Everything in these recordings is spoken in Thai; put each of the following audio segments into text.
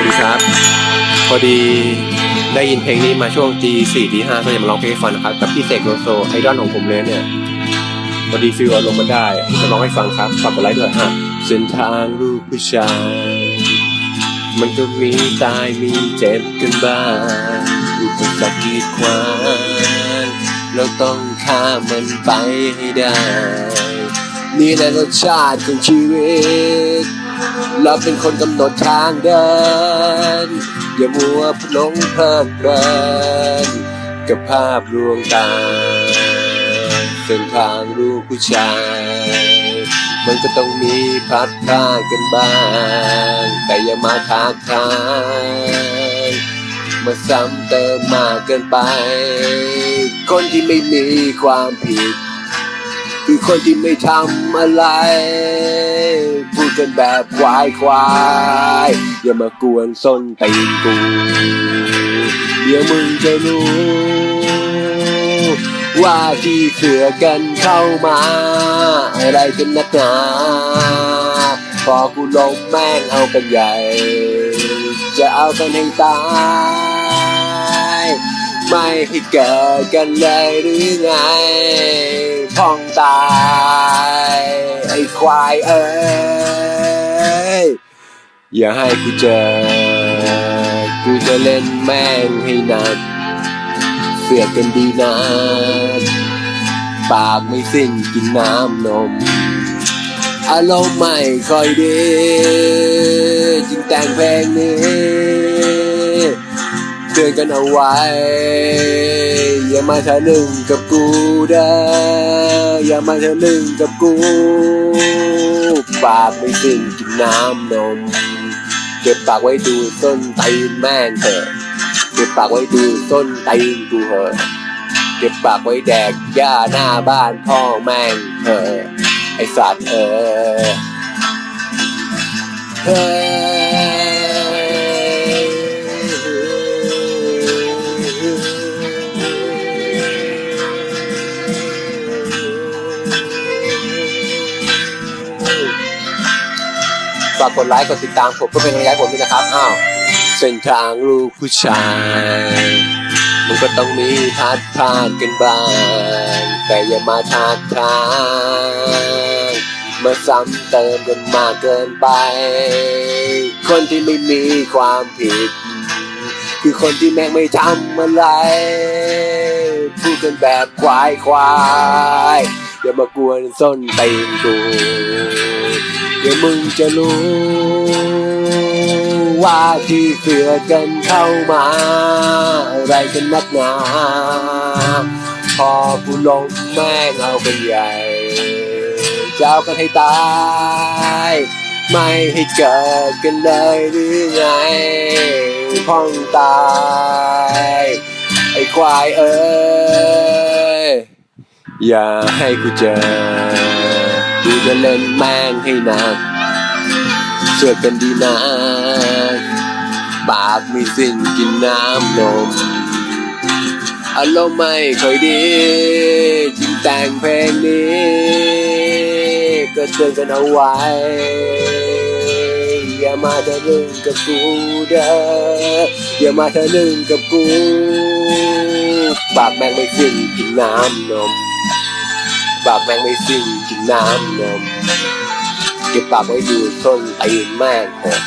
วัสดีครับ พอดีได้ยินเพลงนี้มาช่วงตีสี่ตีห้าก็จะมาร้องเพลงให้ฟังนะครับ กับพี่เสกโลโซไอดอลของผมเลยเนี่ยพอดีฟิลอารมณ์มันได้จะร้องให้ฟังครับฝากกดไลค์ด้วยฮะเส้นทางลูกผู้ชาย มันก็มีตายมีเจ็บกันบ้างอุปสรรคกีดขวางเราต้องข้ามมันไปให้ได้ นี่แหละรสชาติของชีวิต เราเป็นคนกำหนดทางเดิน อย่ามัวหลงเพลิดเพลินกับภาพลวงตาเส้นทางลูกผู้ชาย มันก็ต้องมีพัดพรากกันบ้าง แต่อย่ามาทักทายมาซ้ำเติมมากเกินไป คนที่ไม่มีความผิด คือคนที่ไม่ทำอะไร กันแบบควายควายอย่ามากวนส้นตีนกู เดี๋ยวมึงจะรู้ ว่าที่เสือกันเข้ามา อะไรกันนักหนาพอกูลงแม่งเอากันใหญ่ จะเอากันให้ตายไม่ให้เกิดกันเลยหรือไงพ้องตาย ไอ้ควายเอ้ย อย่าให้กูเจอ กูจะเล่นแม่งให้หนัก เสือกกันดีนะปากไม่สิ้นกินน้ำนม อารมณ์ไม่ค่อยดี จึงแต่งเพลงนี้เตือนกันเอาไว้ อย่ามาทะลึ่งกับกูเด้ออย่ามาทะลึ่งกับกู ปากไม่สิ้นกินน้ำนม เก็บปากไว้ดูต้นไตแม่งเถอะเก็บปากไว้ดูต้นไตกูเถอะเก็บปากไว้แดกหญ้าหน้าบ้านพ่อแม่งเถอะไอสัตว์เออ ฝากกดไลค์กดติดตามผมเพื่อเป็นกำลังใจให้ผมด้วยนะครับอ้าวเส้นทางลูกผู้ชาย มันก็ต้องมีทัดทานกันบ้างแต่อย่ามาทักทางมาซ้ำเติมกันมากเกินไป คนที่ไม่มีความผิด คือคนที่แม่งไม่ทำอะไรพูดกันแบบควายควายอย่ามากวนส้นตีนกู เดี๋ยวมึงจะรู้ ว่าที่เสือกันเข้ามา อะไรกันนักหนา พอกูลงแม่งเอาเป็นใหญ่จะเอากันให้ตาย ไม่ให้เกิดกันเลยหรือไงพ้องตาย ไอ้ควายเอ้ยอย่าให้กูเจอ กูจะเล่นแม่งให้หนักเชื่อกันดีนะปากไม่สิ้นกินน้ำนมอารมณ์ไม่ค่อยดีจึงแต่งเพลงนี้ ก็เตือนกันเอาไว้ อย่ามาทะลึ่งกับกูเด้ออย่ามาทะลึ่งกับกู ปากแม่งไม่สิ้นกินน้ำนม ปากแม่งไม่สิ้นกินน้ำนมเก็บปากไว้ดูส้นตีนแม่งเถอะ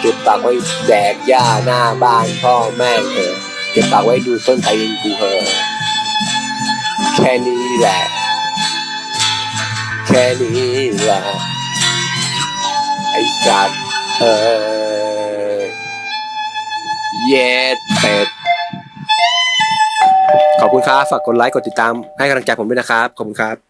เก็บปากไว้แดกหญ้าหน้าบ้านพ่อแม่งเถอะเก็บปากไว้ดูส้นตีนกูเถอะแค่นี้แหละ แค่นี้แหละไอ้สัตว์เออเย็ดเป็ด ขอบคุณครับ ฝากกดไลค์ กดติดตาม ให้กำลังใจผมด้วยนะครับ ขอบคุณครับ